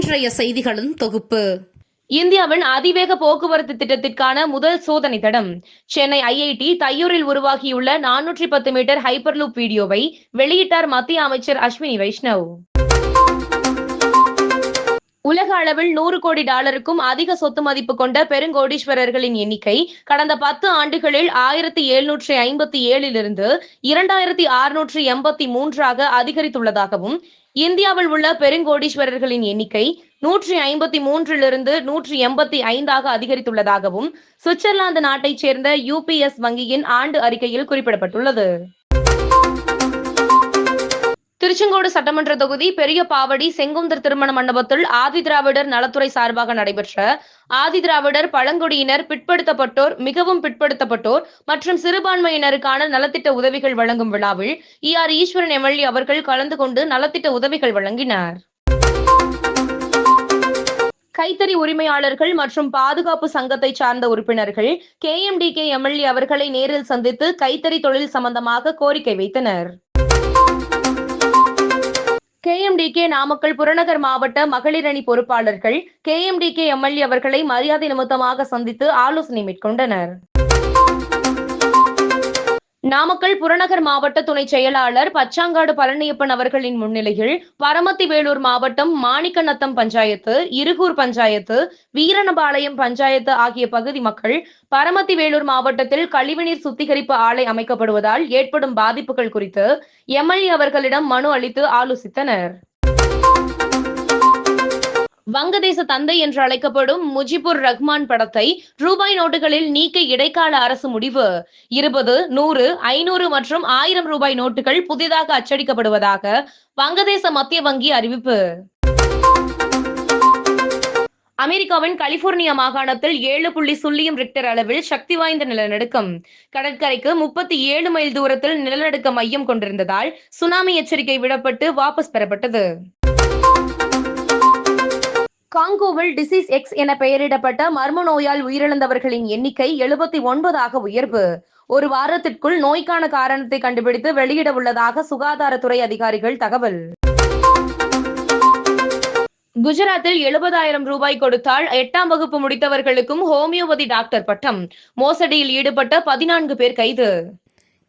இன்றைய செய்திகளின் தொகுப்பு. இந்தியாவின் அதிவேக போக்குவரத்து திட்டத்திற்கான முதல் சோதனை தடம். சென்னை ஐஐடி தையூரில் உருவாகியுள்ள நானூற்றி பத்து மீட்டர் ஹைப்பர்லூப் வீடியோவை வெளியிட்டார் மத்திய அமைச்சர் அஸ்வினி வைஷ்ணவ். உலக அளவில் நூறு கோடி டாலருக்கும் அதிக சொத்து மதிப்பு கொண்ட பெருங்கோடீஸ்வரர்களின் எண்ணிக்கை கடந்த பத்து ஆண்டுகளில் ஆயிரத்தி எழுநூற்றி ஐம்பத்தி ஏழிலிருந்து இரண்டாயிரத்தி அறுநூற்றி எண்பத்தி மூன்றாக அதிகரித்துள்ளதாகவும் இந்தியாவில் உள்ள பெருங்கோடீஸ்வரர்களின் எண்ணிக்கை நூற்றி ஐம்பத்தி மூன்றிலிருந்து நூற்றி எண்பத்தி ஐந்தாக அதிகரித்துள்ளதாகவும் சுவிட்சர்லாந்து நாட்டைச் சேர்ந்த யூபிஎஸ் வங்கியின் ஆண்டு அறிக்கையில் குறிப்பிடப்பட்டுள்ளது. திருச்செங்கோடு சட்டமன்ற தொகுதி பெரிய பாவடி செங்குந்தர் திருமண மண்டபத்தில் ஆதிதிராவிடர் நலத்துறை சார்பாக நடைபெற்ற ஆதிதிராவிடர் பழங்குடியினர் பிற்படுத்தப்பட்டோர் மிகவும் பிற்படுத்தப்பட்டோர் மற்றும் சிறுபான்மையினருக்கான நலத்திட்ட உதவிகள் வழங்கும் விழாவில் இ ஆர் ஈஸ்வரன் எம்எல்ஏ அவர்கள் கலந்து கொண்டு நலத்திட்ட உதவிகள் வழங்கினார். கைத்தறி உரிமையாளர்கள் மற்றும் பாதுகாப்பு சங்கத்தை சார்ந்த உறுப்பினர்கள் K M D K MLA அவர்களை நேரில் சந்தித்து கைத்தறி தொழில் சம்பந்தமாக கோரிக்கை வைத்தனர். கேஎம்டிகே நாமக்கல் புறநகர் மாவட்ட மகளிர் அணி பொறுப்பாளர்கள் கேஎம்டிகே எம்எல்ஏ அவர்களை மரியாதை நிமித்தமாக சந்தித்து ஆலோசனை மேற்கொண்டனர். நாமக்கல் புறநகர் மாவட்ட துணை செயலாளர் பச்சாங்காடு பழனியப்பன் அவர்களின் முன்னிலையில் பரமத்தி வேலூர் மாவட்டம் மாணிக்கநத்தம் பஞ்சாயத்து இருகூர் பஞ்சாயத்து வீரணபாளையம் பஞ்சாயத்து ஆகிய பகுதி மக்கள் பரமத்தி வேலூர் மாவட்டத்தில் கழிவுநீர் சுத்திகரிப்பு ஆலை அமைக்கப்படுவதால் ஏற்படும் பாதிப்புகள் குறித்து எம்எல்ஏ அவர்களிடம் மனு அளித்து ஆலோசித்தனர். வங்கதேச தந்தை என்று அழைக்கப்படும் முஜிபுர் ரஹ்மான் படத்தை ரூபாய் நோட்டுகளில் நீக்க இடைக்கால அரசு முடிவு. இருபது நூறு ஐநூறு மற்றும் ஆயிரம் ரூபாய் நோட்டுகள் புதிதாக அச்சடிக்கப்படுவதாக வங்கதேச மத்திய வங்கி அறிவிப்பு. அமெரிக்காவின் கலிபோர்னியா மாகாணத்தில் ஏழு புள்ளி சுள்ளியம் ரிக்டர் அளவில் சக்தி வாய்ந்த நிலநடுக்கம். கடற்கரைக்கு முப்பத்தி ஏழு மைல் தூரத்தில் நிலநடுக்க மையம் கொண்டிருந்ததால் சுனாமி எச்சரிக்கை விடப்பட்டு வாபஸ் பெறப்பட்டது. காங்கோவில் டிசீஸ் எக்ஸ் என பெயரிடப்பட்ட மர்ம நோயால் உயிரிழந்தவர்களின் எண்ணிக்கை எழுபத்தி ஒன்பதாக உயர்வு. ஒரு வாரத்திற்குள் நோய்க்கான காரணத்தை கண்டுபிடித்து வெளியிட உள்ளதாக சுகாதாரத்துறை அதிகாரிகள் தகவல். குஜராத்தில் எழுபதாயிரம் ரூபாய் கொடுத்தால் எட்டாம் வகுப்பு முடித்தவர்களுக்கும் ஹோமியோபதி டாக்டர் பட்டம். மோசடியில் ஈடுபட்ட பதினான்கு பேர் கைது.